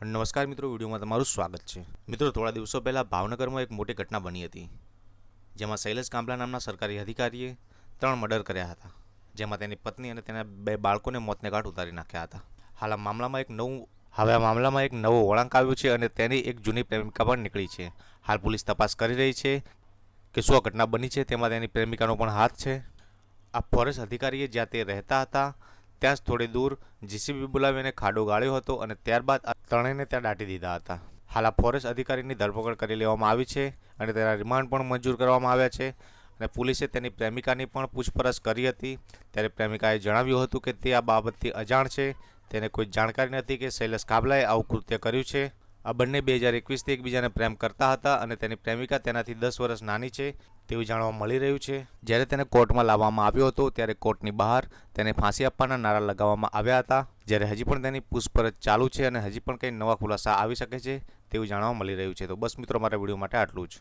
નમસ્કાર મિત્રો, વિડીયોમાં તમારું સ્વાગત છે. મિત્રો, થોડા દિવસો પહેલાં ભાવનગરમાં એક મોટી ઘટના બની હતી, જેમાં શૈલેષ કાંબલા નામના સરકારી અધિકારીએ ત્રણ મર્ડર કર્યા હતા, જેમાં તેની પત્ની અને તેના બે બાળકોને મોતને ઘાટ ઉતારી નાખ્યા હતા. હાલ આ મામલામાં એક નવું હવે આ મામલામાં એક નવો વળાંક આવ્યો છે અને તેની એક જૂની પ્રેમિકા પણ નીકળી છે. હાલ પોલીસ તપાસ કરી રહી છે કે શું આ ઘટના બની છે, તેમાં તેની પ્રેમિકાનો પણ હાથ છે. આ ફોરેસ્ટ અધિકારીએ જ્યાં તે રહેતા હતા ત્યાં જ થોડી દૂર જીસીબી બોલાવીને ખાડો ગાળ્યો હતો અને ત્યારબાદ ત્રણેયને ત્યાં દાટી દીધા હતા. હાલ આ ફોરેસ્ટ અધિકારીની ધરપકડ કરી લેવામાં આવી છે અને તેના રિમાન્ડ પણ મંજૂર કરવામાં આવ્યા છે અને પોલીસે તેની પ્રેમિકાની પણ પૂછપરછ કરી હતી. ત્યારે પ્રેમિકાએ જણાવ્યું હતું કે તે આ બાબતથી અજાણ છે. તેને કોઈ જાણકારી નથી કે શૈલેષ કાબલાએ આવું કૃત્ય કર્યું છે. આ બંને બે હજાર એકવીસથી એકબીજાને પ્રેમ કરતા હતા અને તેની પ્રેમિકા તેનાથી દસ વર્ષ નાની છે તેવું જાણવા મળી રહ્યું છે. જ્યારે તેને કોર્ટમાં લાવવામાં આવ્યો હતો ત્યારે કોર્ટની બહાર તેને ફાંસી આપવાના નારા લગાવવામાં આવ્યા હતા. જ્યારે હજી પણ તેની પૂછપરછ ચાલુ છે અને હજી પણ કંઈ નવા ખુલાસા આવી શકે છે તેવું જાણવા મળી રહ્યું છે. તો બસ મિત્રો, મારા વીડિયો માટે આટલું જ.